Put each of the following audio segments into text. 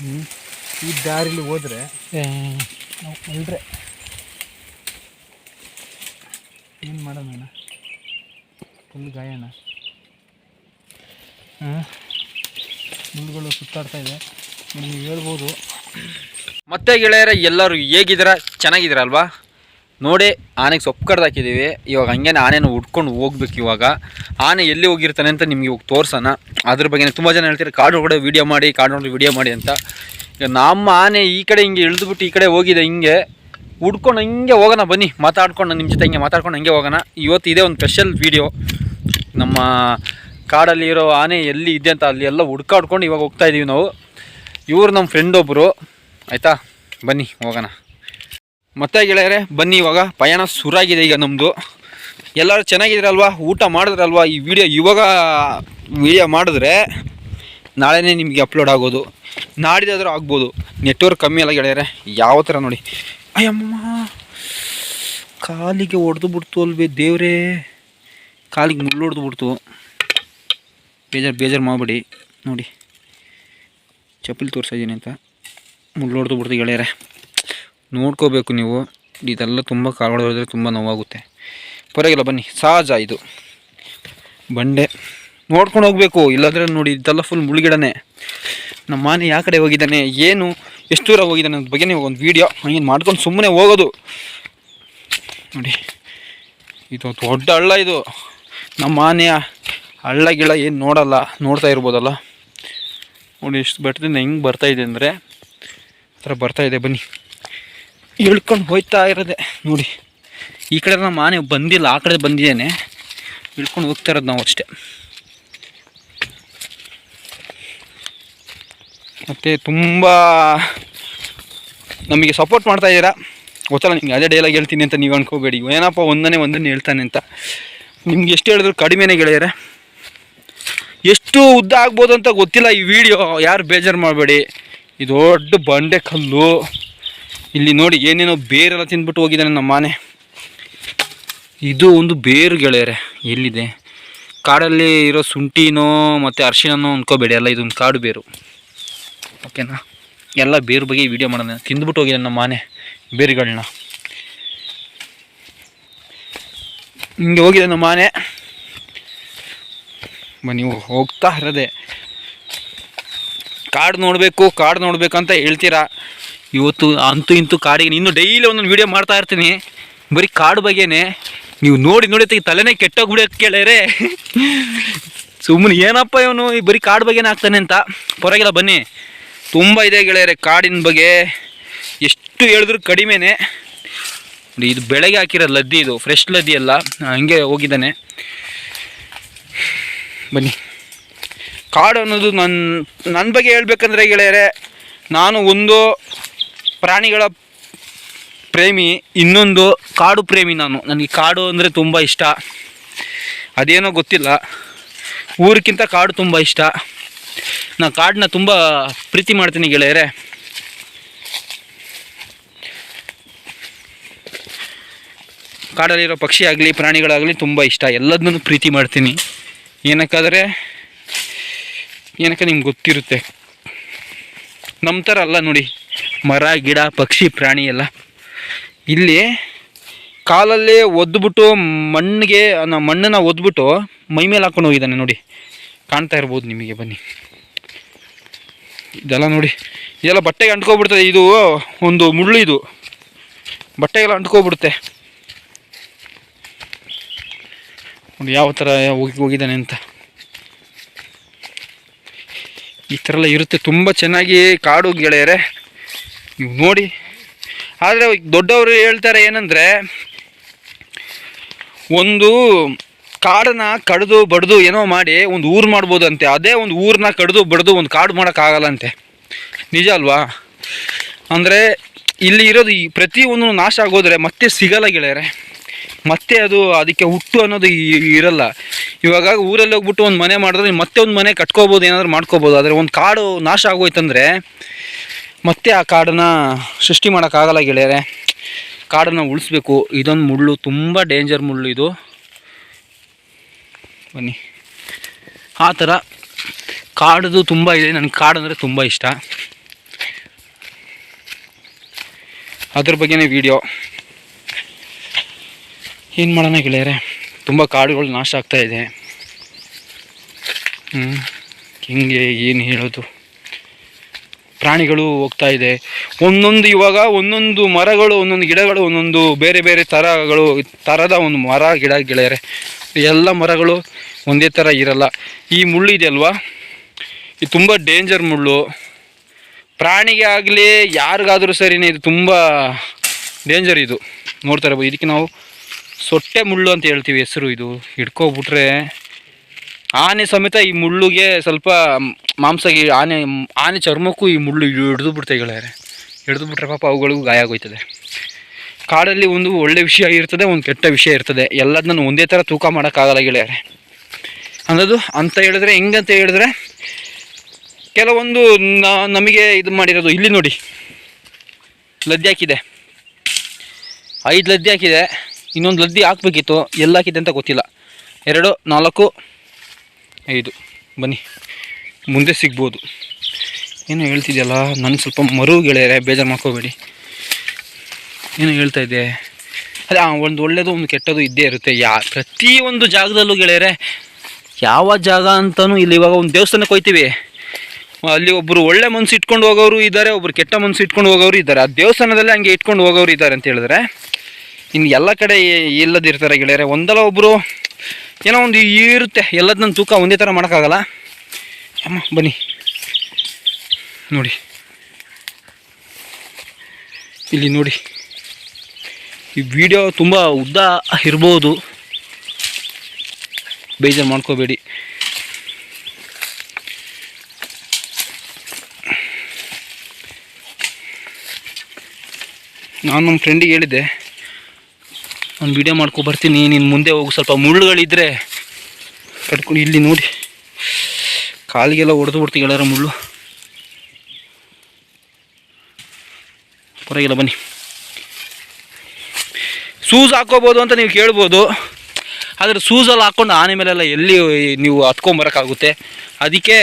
ಈ ದಾರಿಲಿ ಹೋದ್ರೆ ನಾವು ಏನ್ ಏನು ಮಾಡೋಣ ಫುಲ್ ಗಾಯನ. ಹಾಂ ಮುಳ್ಳುಗಳು ಸುತ್ತಾಡ್ತಾ ಇದೆ. ನೀವು ಹೇಳ್ಬೋದು. ಮತ್ತೆ ಗೆಳೆಯರ ಎಲ್ಲರೂ ಹೇಗಿದ್ದೀರ? ಚೆನ್ನಾಗಿದ್ದೀರಲ್ವಾ ನೋಡಿ ಆನೆಗೆ ಸೊಪ್ಪು ಕಡ್ದು ಹಾಕಿದ್ದೀವಿ ಇವಾಗ ಹಂಗೇನೆ ಆನೆನ ಹುಡ್ಕೊಂಡು ಹೋಗ್ಬೇಕು ಇವಾಗ. ಆನೆ ಎಲ್ಲಿ ಹೋಗಿರ್ತಾನೆ ಅಂತ ನಿಮ್ಗೆ ಇವಾಗ ತೋರ್ಸೋಣ. ಅದ್ರ ಬಗ್ಗೆ ತುಂಬ ಜನ ಹೇಳ್ತಾರೆ ಕಾಡು ಒಳಗಡೆ ವೀಡಿಯೋ ಮಾಡಿ, ಕಾಡು ಒಳಗಡೆ ವೀಡಿಯೋ ಮಾಡಿ ಅಂತ. ಈಗ ನಮ್ಮ ಆನೆ ಈ ಕಡೆ ಹಿಂಗೆ ಇಳಿದ್ಬಿಟ್ಟು ಈ ಕಡೆ ಹೋಗಿದೆ ಹಿಂಗೆ. ಹುಡ್ಕೊಂಡು ಹಂಗೆ ಹೋಗೋಣ ಬನ್ನಿ. ಮಾತಾಡ್ಕೊಂಡು ನಿಮ್ಮ ಜೊತೆ ಹಿಂಗೆ ಮಾತಾಡ್ಕೊಂಡು ಹಂಗೆ ಹೋಗೋಣ. ಇವತ್ತು ಇದೇ ಒಂದು ಸ್ಪೆಷಲ್ ವೀಡಿಯೋ ನಮ್ಮ ಕಾಡಲ್ಲಿರೋ ಆನೆ ಎಲ್ಲಿ ಇದೆ ಅಂತ ಅಲ್ಲಿ ಎಲ್ಲ ಹುಡ್ಕಾಡ್ಕೊಂಡು ಇವಾಗ ಹೋಗ್ತಾ ಇದ್ದೀವಿ ನಾವು. ಇವರು ನಮ್ಮ ಫ್ರೆಂಡ್ ಒಬ್ಬರು ಆಯಿತಾ? ಬನ್ನಿ ಹೋಗೋಣ. ಮತ್ತೆ ಗೆಳೆಯರೆ, ಬನ್ನಿ ಇವಾಗ ಪಯಣ ಸುರಾಗಿದೆ ಈಗ ನಮ್ಮದು ಎಲ್ಲರೂ ಚೆನ್ನಾಗಿದ್ರಲ್ವಾ ಊಟ ಮಾಡಿದ್ರಲ್ವಾ ಈ ವಿಡಿಯೋ ಇವಾಗ ವಿಡಿಯೋ ಮಾಡಿದ್ರೆ ನಾಳೆನೇ ನಿಮಗೆ ಅಪ್ಲೋಡ್ ಆಗೋದು. ನಾಡಿದಾದರೂ ಆಗ್ಬೋದು. ನೆಟ್ವರ್ಕ್ ಕಮ್ಮಿ ಅಲ್ಲ ಗೆಳೆಯರೆ. ಯಾವ ಥರ ನೋಡಿ. ಅಯ್ಯಮ್ಮ ಕಾಲಿಗೆ ಹೊಡೆದು ಬಿಡ್ತು ಅಲ್ವೇ ದೇವರೇ. ಕಾಲಿಗೆ ಮುಳ್ಳು ಹೊಡೆದು ಬಿಡ್ತು. ಬೇಜಾರು ಬೇಜಾರು ಮಾಡಬೇಡಿ. ನೋಡಿ. ಚಪ್ಪಲಿ ತೋರಿಸಿದ್ದೀನಿ ಅಂತ. ಮುಳ್ಳು ಹೊಡೆದು ಬಿಡ್ತು ಗೆಳೆಯರೆ. ನೋಡ್ಕೋಬೇಕು ನೀವು. ಇದೆಲ್ಲ ತುಂಬ ಕಾಳುಗಳು ಹೊಡೆದ್ರೆ ತುಂಬ ನೋವಾಗುತ್ತೆ. ಪರವಾಗಿಲ್ಲ, ಬನ್ನಿ. ಸಹಜ ಇದು. ಬಂಡೆ. ನೋಡ್ಕೊಂಡು ಹೋಗಬೇಕು. ಇಲ್ಲಾಂದರೆ ನೋಡಿ, ಇದೆಲ್ಲ ಫುಲ್ ಮುಳುಗಿಡನೆ ನಮ್ಮ ಮಾನೆ ಯಾವ ಕಡೆ ಹೋಗಿದ್ದಾನೆ? ಏನು? ಎಷ್ಟು ದೂರ ಹೋಗಿದ್ದಾನೆ ಅದ್ರ ಬಗ್ಗೆ ಒಂದು ವೀಡಿಯೋ ಹಂಗೇನು ಮಾಡ್ಕೊಂಡು ಸುಮ್ಮನೆ ಹೋಗೋದು. ನೋಡಿ. ಇದು ದೊಡ್ಡ ಹಳ್ಳ ಇದು. ನಮ್ಮ ಮಾನೆಯ ಹಳ್ಳ ಗಿಳ ಏನು ನೋಡಲ್ಲ. ನೋಡ್ತಾ ಇರ್ಬೋದಲ್ಲ. ನೋಡಿ, ಎಷ್ಟು ಬೆಟ್ಟದಿಂದ ಹೆಂಗೆ ಬರ್ತಾ ಇದೆ ಅಂದರೆ ಆ ಥರ ಬರ್ತಾ ಇದೆ. ಬನ್ನಿ. ಇಳ್ಕೊಂಡು ಹೋಯ್ತಾ ಇರೋದೆ, ನೋಡಿ. ಈ ಕಡೆ ನಮ್ಮ ಆನೆ ಬಂದಿಲ್ಲ, ಆ ಕಡೆ ಬಂದಿದ್ದೇನೆ. ಇಳ್ಕೊಂಡು ಹೋಗ್ತಾ ಇರೋದು ನಾವು ಅಷ್ಟೇ. ಮತ್ತು ತುಂಬ ನಮಗೆ ಸಪೋರ್ಟ್ ಮಾಡ್ತಾ ಇದ್ದೀರಾ? ಗೊತ್ತಲ್ಲ, ನಿಮ್ಗೆ ಅದೇ ಡೈಲಾಗ್ ಹೇಳ್ತೀನಿ ಅಂತ ನೀವು ಅನ್ಕೋಬೇಡಿ. ಏನಪ್ಪ ಒಂದನೇ ಒಂದನ್ನೇ ಹೇಳ್ತಾನೆ ಅಂತ. ನಿಮ್ಗೆ ಎಷ್ಟು ಹೇಳಿದ್ರು ಕಡಿಮೆನೇ ಗೆಳೆಯರೆ. ಎಷ್ಟು ಉದ್ದ ಆಗ್ಬೋದು ಅಂತ ಗೊತ್ತಿಲ್ಲ ಈ ವಿಡಿಯೋ ಯಾರು ಬೇಜಾರು ಮಾಡಬೇಡಿ. ಇದು ದೊಡ್ಡ ಬಂಡೆ ಕಲ್ಲು. ಇಲ್ಲಿ ನೋಡಿ, ಏನೇನೋ ಬೇರೆಲ್ಲ ತಿಂದ್ಬಿಟ್ಟು ಹೋಗಿದ್ದಾನೆ ನಮ್ಮ ಆನೆ ಇದು ಒಂದು ಬೇರು ಗೆಳೆಯರೆ, ಎಲ್ಲಿದೆ? ಕಾಡಲ್ಲಿ ಇರೋ ಶುಂಠಿನೋ ಮತ್ತು ಅರ್ಶಿನೋ ಅಂದ್ಕೋಬೇಡಿ ಅಲ್ಲ ಇದೊಂದು ಕಾಡು ಬೇರು. ಓಕೆನಾ ಎಲ್ಲ ಬೇರು ಬಗ್ಗೆ ವಿಡಿಯೋ ಮಾಡೋಣ. ತಿಂದ್ಬಿಟ್ಟು ಹೋಗಿದ್ದಾನೆ ನಮ್ಮ ಆನೆ ಬೇರುಗಳನ್ನ ಹಿಂಗೆ ಹೋಗಿದೆ ನಮ್ಮ ಬನ್ನಿ ನೀವು ಹೋಗ್ತಾ ಇರೋದೆ. ಕಾಡು ನೋಡಬೇಕು, ಕಾಡು ಅಂತ ಹೇಳ್ತೀರಾ? ಇವತ್ತು ಅಂತೂ ಇಂತೂ ಕಾಡಿಗೆ ಇನ್ನು ಡೈಲಿ ಒಂದೊಂದು ವೀಡಿಯೋ ಮಾಡ್ತಾ ಇರ್ತೀನಿ. ಬರೀ ಕಾಡು ಬಗ್ಗೆನೇ. ನೀವು ನೋಡಿ ನೋಡಿ ತಲೆನೇ ಕೆಟ್ಟೋಗಿ ಬಿಡೋಕೆ ಕೇಳ್ಯಾರೆ ಸುಮ್ಮನೆ ಏನಪ್ಪ ಇವನು, ಈ ಬರೀ ಕಾಡು ಬಗ್ಗೆನೇ ಆಗ್ತಾನೆ ಅಂತ. ಪರವಾಗಿಲ್ಲ, ಬನ್ನಿ. ತುಂಬ ಇದೆ ಗೆಳೆಯರೆ, ಕಾಡಿನ ಬಗ್ಗೆ ಎಷ್ಟು ಹೇಳಿದ್ರು ಕಡಿಮೆನೇ. ಇದು ಬೆಳಗ್ಗೆ ಹಾಕಿರೋ ಲದ್ದಿ ಇದು ಫ್ರೆಶ್ ಲದ್ದಿ ಅಲ್ಲ. ಹಂಗೆ ಹೋಗಿದ್ದಾನೆ. ಬನ್ನಿ. ಕಾಡು ಅನ್ನೋದು ನನ್ನ ನನ್ನ ಬಗ್ಗೆ ಹೇಳ್ಬೇಕಂದ್ರೆ ಗೆಳೆಯರೆ, ನಾನು ಒಂದು ಪ್ರಾಣಿಗಳ ಪ್ರೇಮಿ, ಇನ್ನೊಂದು ಕಾಡು ಪ್ರೇಮಿ ನಾನು. ನನಗೆ ಕಾಡು ಅಂದರೆ ತುಂಬ ಇಷ್ಟ. ಅದೇನೋ ಗೊತ್ತಿಲ್ಲ. ಊರಿಗಿಂತ ಕಾಡು ತುಂಬ ಇಷ್ಟ. ನಾನು ಕಾಡನ್ನ ತುಂಬ ಪ್ರೀತಿ ಮಾಡ್ತೀನಿ ಗೆಳೆಯರೆ. ಕಾಡಲ್ಲಿರೋ ಪಕ್ಷಿ ಆಗಲಿ ಪ್ರಾಣಿಗಳಾಗಲಿ ತುಂಬ ಇಷ್ಟ. ಎಲ್ಲದನ್ನೂ ಪ್ರೀತಿ ಮಾಡ್ತೀನಿ. ಏನಕ್ಕಾದರೆ, ಏನಕ್ಕೆ ನಿಮ್ಗೆ ಗೊತ್ತಿರುತ್ತೆ. ನಮ್ಮ ಥರ ಅಲ್ಲ ನೋಡಿ. ಮರ, ಗಿಡ, ಪಕ್ಷಿ, ಪ್ರಾಣಿ ಎಲ್ಲ. ಇಲ್ಲಿ ಕಾಲಲ್ಲೇ ಒದ್ದುಬಿಟ್ಟು ಮಣ್ಣಿಗೆ ಮಣ್ಣನ್ನ ಒದ್ಬಿಟ್ಟು ಮೈ ಮೇಲೆ ಹಾಕೊಂಡು ಹೋಗಿದ್ದಾನೆ ನೋಡಿ. ಕಾಣ್ತಾ ಇರ್ಬೋದು ನಿಮಗೆ, ಬನ್ನಿ. ಇದೆಲ್ಲ ನೋಡಿ. ಇದೆಲ್ಲ ಬಟ್ಟೆಗೆ ಅಂಟ್ಕೊಬಿಡ್ತದೆ. ಇದು ಒಂದು ಮುಳ್ಳು ಇದು. ಬಟ್ಟೆಗೆಲ್ಲ ಅಂಟ್ಕೊಬಿಡುತ್ತೆ. ನೋಡಿ ಯಾವ ಥರ ಹೋಗಿ, ಹೋಗಿದ್ದಾನೆ ಅಂತ. ಈ ಥರ ಎಲ್ಲ ಇರುತ್ತೆ. ತುಂಬ ಚೆನ್ನಾಗಿ ಕಾಡು ಗೆಳೆಯರೆ. ನೋಡಿ. ಆದರೆ ದೊಡ್ಡವರು ಹೇಳ್ತಾರೆ ಏನಂದರೆ, ಒಂದು ಕಾಡನ್ನ ಕಡಿದು ಬಡಿದು ಏನೋ ಮಾಡಿ ಒಂದು ಊರು ಮಾಡ್ಬೋದಂತೆ. ಅದೇ ಒಂದು ಊರನ್ನ ಕಡಿದು ಬಡಿದು ಒಂದು ಕಾಡು ಮಾಡೋಕ್ಕಾಗಲ್ಲಂತೆ. ನಿಜ ಅಲ್ವಾ? ಅಂದರೆ ಇಲ್ಲಿ ಇರೋದು ಈ ಪ್ರತಿಯೊಂದು ನಾಶ ಆಗೋದ್ರೆ ಮತ್ತೆ ಸಿಗಲ್ಲ ಗೆಳೆಯರೆ. ಮತ್ತೆ ಅದು ಅದಕ್ಕೆ ಹುಟ್ಟು ಅನ್ನೋದು ಇರಲ್ಲ. ಇವಾಗ ಊರಲ್ಲಿ ಹೋಗ್ಬಿಟ್ಟು ಒಂದು ಮನೆ ಮಾಡಿದ್ರೆ ಮತ್ತೆ ಒಂದು ಮನೆ ಕಟ್ಕೋಬೋದು, ಏನಾದರೂ ಮಾಡ್ಕೋಬೋದು. ಆದರೆ ಒಂದು ಕಾಡು ನಾಶ ಆಗೋಯ್ತಂದ್ರೆ ಮತ್ತೆ ಆ ಕಾಡನ್ನ ಸೃಷ್ಟಿ ಮಾಡೋಕ್ಕಾಗಲ್ಲ ಗೆಳೆಯರೆ. ಕಾಡನ್ನು ಉಳಿಸ್ಬೇಕು. ಇದೊಂದು ಮುಳ್ಳು, ತುಂಬ ಡೇಂಜರ್ ಮುಳ್ಳು ಇದು. ಬನ್ನಿ. ಆ ಥರ ಕಾಡದು ತುಂಬ ಇದೆ. ನನಗೆ ಕಾಡು ಅಂದರೆ ತುಂಬ ಇಷ್ಟ. ಅದ್ರ ಬಗ್ಗೆನೇ ವಿಡಿಯೋ ಏನು ಮಾಡೋಣ ಗೆಳೆಯರೆ? ತುಂಬ ಕಾಡುಗಳು ನಾಶ ಆಗ್ತಾ ಇದೆ. ಹ್ಞೂ ಹಿಂಗೆ ಏನು ಹೇಳೋದು? ಪ್ರಾಣಿಗಳು ಹೋಗ್ತಾ ಇದೆ. ಒಂದೊಂದು ಇವಾಗ ಒಂದೊಂದು ಮರಗಳು, ಒಂದೊಂದು ಗಿಡಗಳು, ಒಂದೊಂದು ಬೇರೆ ಬೇರೆ ಥರಗಳು ಥರದ ಒಂದು ಮರ, ಗಿಡ, ಗೆಳೆಯರೆ. ಎಲ್ಲ ಮರಗಳು ಒಂದೇ ಥರ ಇರಲ್ಲ. ಈ ಮುಳ್ಳು ಇದೆಯಲ್ವಾ ಇದು ತುಂಬ ಡೇಂಜರ್ ಮುಳ್ಳು. ಪ್ರಾಣಿಗೆ ಆಗಲಿ ಯಾರಿಗಾದರೂ ಸರಿನೇ ಇದು ತುಂಬ ಡೇಂಜರ್ ಇದು. ನೋಡ್ತಾರೆ ಇದಕ್ಕೆ ನಾವು ಸೊಟ್ಟೆ ಮುಳ್ಳು ಅಂತ ಹೇಳ್ತೀವಿ ಹೆಸರು ಇದು. ಹಿಡ್ಕೊಬಿಟ್ರೆ ಆನೆ ಸಮೇತ ಈ ಮುಳ್ಳುಗೆ ಸ್ವಲ್ಪ ಮಾಂಸಗೆ ಆನೆ ಆನೆ ಚರ್ಮಕ್ಕೂ ಈ ಮುಳ್ಳು ಹಿಡಿದು ಬಿಡ್ತಾ ಗೆಳೆಯರೆ. ಹಿಡಿದು ಬಿಟ್ರೆ ಪಾಪ ಅವುಗಳಿಗೂ ಗಾಯ ಆಗೋಯ್ತದೆ. ಕಾಡಲ್ಲಿ ಒಂದು ಒಳ್ಳೆ ವಿಷಯ ಇರ್ತದೆ, ಒಂದು ಕೆಟ್ಟ ವಿಷಯ ಇರ್ತದೆ. ಎಲ್ಲದನ್ನ ಒಂದೇ ಥರ ತೂಕ ಮಾಡೋಕ್ಕಾಗಲ್ಲ ಗೆಳೆಯರೆ. ಅನ್ನೋದು ಅಂತ ಹೇಳಿದ್ರೆ, ಹೆಂಗಂತ ಹೇಳಿದ್ರೆ, ಕೆಲವೊಂದು ನಮಗೆ ಇದು ಮಾಡಿರೋದು, ಇಲ್ಲಿ ನೋಡಿ. ಲದ್ದಿ ಹಾಕಿದೆ. ಐದು ಲದ್ದಿ ಹಾಕಿದೆ. ಇನ್ನೊಂದು ಲದ್ದಿ ಹಾಕ್ಬೇಕಿತ್ತು. ಎಲ್ಲ ಹಾಕಿದೆ ಅಂತ ಗೊತ್ತಿಲ್ಲ. ಎರಡು, ನಾಲ್ಕು ಐದು ಬನ್ನಿ. ಮುಂದೆ ಸಿಗ್ಬೋದು. ಏನೋ ಹೇಳ್ತಿದ್ಯಲ್ಲ ನನಗೆ ಸ್ವಲ್ಪ ಮರು ಗೆಳೆಯರೆ, ಬೇಜಾರು ಮಾಡ್ಕೋಬೇಡಿ. ಏನೋ ಹೇಳ್ತಾ ಇದ್ದೆ. ಅದೇ ಒಂದು ಒಳ್ಳೆಯದು ಒಂದು ಕೆಟ್ಟದು ಇದ್ದೇ ಇರುತ್ತೆ. ಯಾ, ಪ್ರತಿಯೊಂದು ಜಾಗದಲ್ಲೂ ಗೆಳೆಯರೆ, ಯಾವ ಜಾಗ ಅಂತಲೂ ಇಲ್ಲಿ ಇವಾಗ ಒಂದು ದೇವಸ್ಥಾನಕ್ಕೆ ಹೋಗ್ತೀವಿ ಅಲ್ಲಿ ಒಬ್ಬರು ಒಳ್ಳೆ ಮನಸ್ಸು ಇಟ್ಕೊಂಡು ಹೋಗೋರು ಇದ್ದಾರೆ ಒಬ್ಬರು ಕೆಟ್ಟ ಮನಸ್ಸು ಇಟ್ಕೊಂಡು ಹೋಗೋರು ಇದ್ದಾರೆ. ಆ ದೇವಸ್ಥಾನದಲ್ಲೇ ಹಂಗೆ ಇಟ್ಕೊಂಡು ಹೋಗೋರು ಇದ್ದಾರೆ ಅಂತ ಹೇಳಿದ್ರೆ, ಇನ್ನು ಎಲ್ಲ ಕಡೆ ಇಲ್ಲದಿರ್ತಾರೆ ಗೆಳೆಯರೆ. ಒಂದಲ್ಲ ಒಬ್ಬರು ಏನೋ ಒಂದು ಇರುತ್ತೆ ಎಲ್ಲದನ್ನ ತೂಕ ಒಂದೇ ಥರ ಮಾಡೋಕ್ಕಾಗಲ್ಲ. ಅಮ್ಮ, ಬನ್ನಿ. ನೋಡಿ. ಇಲ್ಲಿ ನೋಡಿ. ಈ ವಿಡಿಯೋ ತುಂಬ ಉದ್ದ ಇರ್ಬೋದು ಬೇಜಾರು ಮಾಡ್ಕೋಬೇಡಿ. ನಾನು ನಮ್ಮ ಫ್ರೆಂಡಿಗೆ ಹೇಳಿದ್ದೆ ಒಂದು ವಿಡಿಯೋ ಮಾಡ್ಕೊ ಬರ್ತೀನಿ. ನೀನು ಮುಂದೆ ಹೋಗು. ಸ್ವಲ್ಪ ಮುಳ್ಳುಗಳಿದ್ರೆ ಕಟ್ಕೊಂಡು ಇಲ್ಲಿ ನೋಡಿ. ಕಾಲಿಗೆಲ್ಲ ಹೊಡೆದು ಬಿಡ್ತೀವಿ ಎಲ್ಲಾರ ಮುಳ್ಳು. ಪರವಾಗಿಲ್ಲ, ಬನ್ನಿ. ಶೂಸ್ ಹಾಕೋಬೋದು ಅಂತ ನೀವು ಕೇಳ್ಬೋದು. ಆದರೆ ಶೂಸಲ್ಲಿ ಹಾಕ್ಕೊಂಡು ಆನೆ ಮೇಲೆಲ್ಲ ಎಲ್ಲಿ ನೀವು ಹತ್ಕೊಂಬರೋಕ್ಕಾಗುತ್ತೆ ಅದಕ್ಕೆ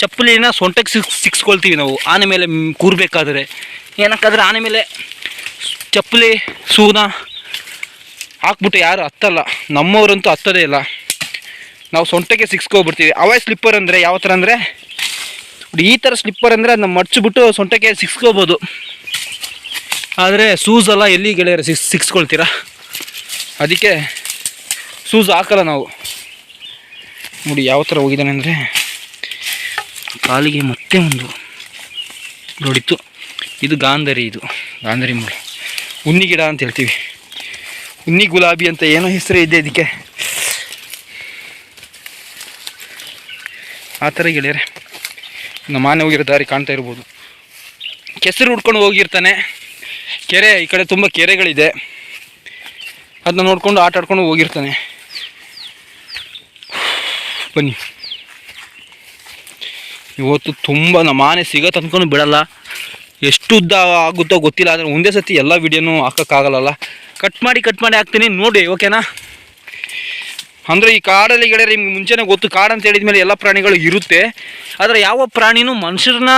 ಚಪ್ಪಲಿನ ಸೊಂಟಕ್ಕೆ ಸಿಕ್ ಸಿಕ್ಸ್ಕೊಳ್ತೀವಿ ನಾವು. ಆನೆ ಮೇಲೆ ಕೂರಬೇಕಾದ್ರೆ. ಏನಕ್ಕಾದ್ರೆ ಆನೆ ಮೇಲೆ ಚಪ್ಪಲಿ, ಶೂನ ಹಾಕ್ಬಿಟ್ಟು ಯಾರು ಹತ್ತಲ್ಲ, ನಮ್ಮವರಂತೂ ಹತ್ತದೇ ಇಲ್ಲ. ನಾವು ಸೊಂಟಕ್ಕೆ ಸಿಕ್ಸ್ಕೊಬಿಡ್ತೀವಿ. ಅವೇ ಸ್ಲಿಪ್ಪರ್ ಅಂದರೆ ಯಾವ ಥರ ಅಂದರೆ ಈ ಥರ ಸ್ಲಿಪ್ಪರ್ ಅಂದರೆ ಅದನ್ನ ಮಡ್ಚಿಬಿಟ್ಟು ಸೊಂಟಕ್ಕೆ ಸಿಕ್ಸ್ಕೋಬೋದು. ಆದರೆ ಶೂಸ್ ಎಲ್ಲ ಎಲ್ಲಿ ಗೆಳೆಯರು ಸಿಕ್ಸ್, ಸಿಕ್ಸ್ಕೊಳ್ತೀರಾ? ಅದಕ್ಕೆ ಶೂಸ್ ಹಾಕಲ್ಲ ನಾವು. ನೋಡಿ ಯಾವ ಥರ ಹೋಗಿದ್ದಾನೆ ಅಂದರೆ, ಕಾಲಿಗೆ ಮತ್ತೆ ಒಂದು ನೋಡಿತ್ತು ಇದು ಗಾಂಧರಿ ಇದು. ಗಾಂಧರಿ ಮೂಲ ಉನ್ನಿ ಗಿಡ ಅಂತ ಹೇಳ್ತೀವಿ. ಉನ್ನಿ ಗುಲಾಬಿ ಅಂತ ಏನೋ ಹೆಸರು ಇದೆ ಇದಕ್ಕೆ. ಆ ಥರ ಗೆಳೆಯರೆ, ನಮ್ಮ ಮಾನೆ ಹೋಗಿರೋ ದಾರಿ ಕಾಣ್ತಾ ಇರ್ಬೋದು. ಕೆಸರು ಹುಡ್ಕೊಂಡು ಹೋಗಿರ್ತಾನೆ. ಕೆರೆ, ಈ ಕಡೆ ತುಂಬ ಕೆರೆಗಳಿದೆ. ಅದನ್ನ ನೋಡಿಕೊಂಡು ಆಟ ಆಡ್ಕೊಂಡು ಹೋಗಿರ್ತಾನೆ. ಬನ್ನಿ. ಇವತ್ತು ತುಂಬ ನಮ್ಮ ಆನೆ ಸಿಗತ್ತೆ ಅಂದ್ಕೊಂಡು ಬಿಡಲ್ಲ. ಎಷ್ಟು ಉದ್ದ ಆಗುತ್ತೋ ಗೊತ್ತಿಲ್ಲ, ಆದರೆ ಒಂದೇ ಸತಿ ಎಲ್ಲ ವಿಡಿಯೋನು ಹಾಕೋಕ್ಕಾಗಲ್ಲ ಕಟ್ ಮಾಡಿ ಕಟ್ ಮಾಡಿ ಹಾಕ್ತೀನಿ. ನೋಡಿ ಓಕೆನಾ ಅಂದರೆ ಈ ಕಾಡಲ್ಲಿ ಗೆಳೆಯರೆ, ನಿಮ್ಗೆ ಮುಂಚೆನೇ ಗೊತ್ತು, ಕಾಡು ಅಂತ ಹೇಳಿದ ಮೇಲೆ ಎಲ್ಲ ಪ್ರಾಣಿಗಳು ಇರುತ್ತೆ. ಆದರೆ ಯಾವ ಪ್ರಾಣಿನೂ ಮನುಷ್ಯರನ್ನ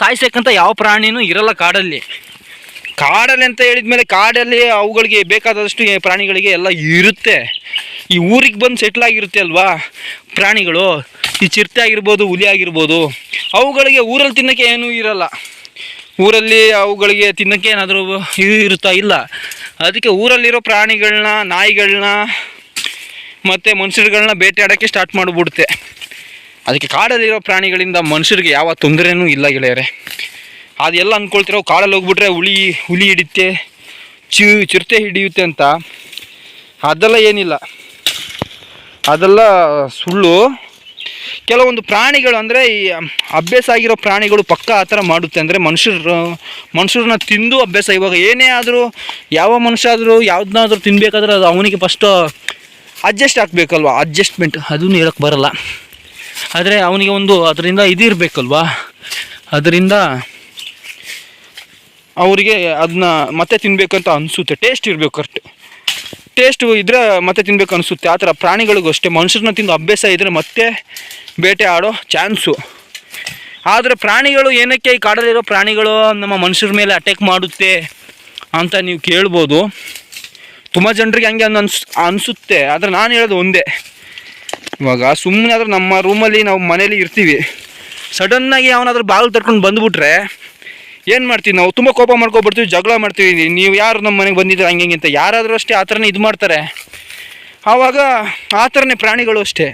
ಸಾಯಿಸಕ್ಕಂತ ಯಾವ ಪ್ರಾಣಿನೂ ಇರಲ್ಲ ಕಾಡಲ್ಲಿ. ಕಾಡಲ್ಲಿ ಅಂತ ಹೇಳಿದ ಮೇಲೆ ಕಾಡಲ್ಲಿ ಅವುಗಳಿಗೆ ಬೇಕಾದಷ್ಟು ಪ್ರಾಣಿಗಳಿಗೆ ಎಲ್ಲ ಇರುತ್ತೆ. ಈ ಊರಿಗೆ ಬಂದು ಸೆಟ್ಲ್ ಆಗಿರುತ್ತೆ ಅಲ್ವಾ? ಪ್ರಾಣಿಗಳು, ಈ ಚಿರತೆ ಆಗಿರ್ಬೋದು, ಹುಲಿ ಆಗಿರ್ಬೋದು, ಅವುಗಳಿಗೆ ಊರಲ್ಲಿ ತಿನ್ನೋಕ್ಕೆ ಏನೂ ಇರಲ್ಲ. ಊರಲ್ಲಿ ಅವುಗಳಿಗೆ ತಿನ್ನೋಕ್ಕೆ ಏನಾದರೂ ಇರುತ್ತಾ? ಇಲ್ಲ. ಅದಕ್ಕೆ ಊರಲ್ಲಿರೋ ಪ್ರಾಣಿಗಳನ್ನ ನಾಯಿಗಳನ್ನ ಮತ್ತು ಮನುಷ್ಯರುಗಳನ್ನ ಬೇಟೆಯಾಡೋಕ್ಕೆ ಸ್ಟಾರ್ಟ್ ಮಾಡಿಬಿಡುತ್ತೆ. ಅದಕ್ಕೆ ಕಾಡಲ್ಲಿರೋ ಪ್ರಾಣಿಗಳಿಂದ ಮನುಷ್ಯರಿಗೆ ಯಾವ ತೊಂದರೆನೂ ಇಲ್ಲ ಗೆಳೆಯರೆ. ಅದೆಲ್ಲ ಅಂದ್ಕೊಳ್ತಿರೋ, ಕಾಡಲ್ಲಿ ಹೋಗ್ಬಿಟ್ರೆ ಹುಲಿ ಹುಲಿ ಹಿಡಿಯುತ್ತೆ, ಚಿ, ಚಿರತೆ ಹಿಡಿಯುತ್ತೆ ಅಂತ. ಅದೆಲ್ಲ ಏನಿಲ್ಲ. ಅದೆಲ್ಲ ಸುಳ್ಳು. ಕೆಲವೊಂದು ಪ್ರಾಣಿಗಳು ಅಂದರೆ ಈ ಅಭ್ಯಾಸ ಆಗಿರೋ ಪ್ರಾಣಿಗಳು ಪಕ್ಕ ಆ ಥರ ಮಾಡುತ್ತೆ. ಅಂದರೆ ಮನುಷ್ಯರು, ಮನುಷ್ಯರನ್ನ ತಿಂದು ಅಭ್ಯಾಸ. ಇವಾಗ ಏನೇ ಆದರೂ, ಯಾವ ಮನುಷ್ಯ ಆದರೂ ಯಾವ್ದನ್ನಾದ್ರೂ ತಿನ್ಬೇಕಾದ್ರೆ ಅದು ಅವನಿಗೆ ಫಸ್ಟು ಅಡ್ಜಸ್ಟ್ ಆಗಬೇಕಲ್ವ? ಅಡ್ಜಸ್ಟ್ಮೆಂಟ್ ಅದನ್ನು ಹೇಳಕ್ಕೆ ಬರಲ್ಲ. ಆದರೆ ಅವನಿಗೆ ಒಂದು ಅದರಿಂದ ಇದು ಇರಬೇಕಲ್ವಾ ಅದರಿಂದ ಅವರಿಗೆ ಅದನ್ನ ಮತ್ತೆ ತಿನ್ನಬೇಕಂತ ಅನಿಸುತ್ತೆ. ಟೇಸ್ಟ್ ಇರಬೇಕು ಕರೆಕ್ಟ್ ಟೇಸ್ಟ್ ಇದ್ರೆ ಮತ್ತೆ ತಿನ್ಬೇಕು ಅನಿಸುತ್ತೆ. ಆ ಥರ ಪ್ರಾಣಿಗಳಿಗೂ ಅಷ್ಟೇ. ಮನುಷ್ಯರನ್ನ ತಿಂದು ಅಭ್ಯಾಸ ಇದ್ದರೆ ಮತ್ತೆ ಬೇಟೆ ಆಡೋ ಚಾನ್ಸು. ಆದರೆ ಪ್ರಾಣಿಗಳು ಏನಕ್ಕೆ ಈ ಕಾಡಲ್ಲಿರೋ ಪ್ರಾಣಿಗಳು ನಮ್ಮ ಮನುಷ್ಯರ ಮೇಲೆ ಅಟ್ಯಾಕ್ ಮಾಡುತ್ತೆ ಅಂತ ನೀವು ಕೇಳ್ಬೋದು. ತುಂಬ ಜನರಿಗೆ ಹಂಗೆ ಅನ್ಸ್, ಅನಿಸುತ್ತೆ. ಆದರೆ ನಾನು ಹೇಳೋದು ಒಂದೇ. ಇವಾಗ ಸುಮ್ಮನೆ ಆದ್ರೆ ನಮ್ಮ ರೂಮಲ್ಲಿ ನಾವು ಮನೇಲಿ ಇರ್ತೀವಿ. ಸಡನ್ನಾಗಿ ಅವನಾದ್ರೂ ಬಾಗಿಲು ತರ್ಕೊಂಡು ಬಂದುಬಿಟ್ರೆ ಏನು ಮಾಡ್ತೀವಿ? ನಾವು ತುಂಬ ಕೋಪ ಮಾಡ್ಕೊಬರ್ತೀವಿ ಜಗಳ ಮಾಡ್ತೀವಿ. ನೀವು ಯಾರು ನಮ್ಮ ಮನೆಗೆ ಬಂದಿದ್ದೀರ ಹಂಗೆ ಅಂತ. ಯಾರಾದರೂ ಅಷ್ಟೇ ಆ ಥರನೇ ಇದು ಮಾಡ್ತಾರೆ. ಆವಾಗ ಆ ಥರನೇ ಪ್ರಾಣಿಗಳು ಅಷ್ಟೇ.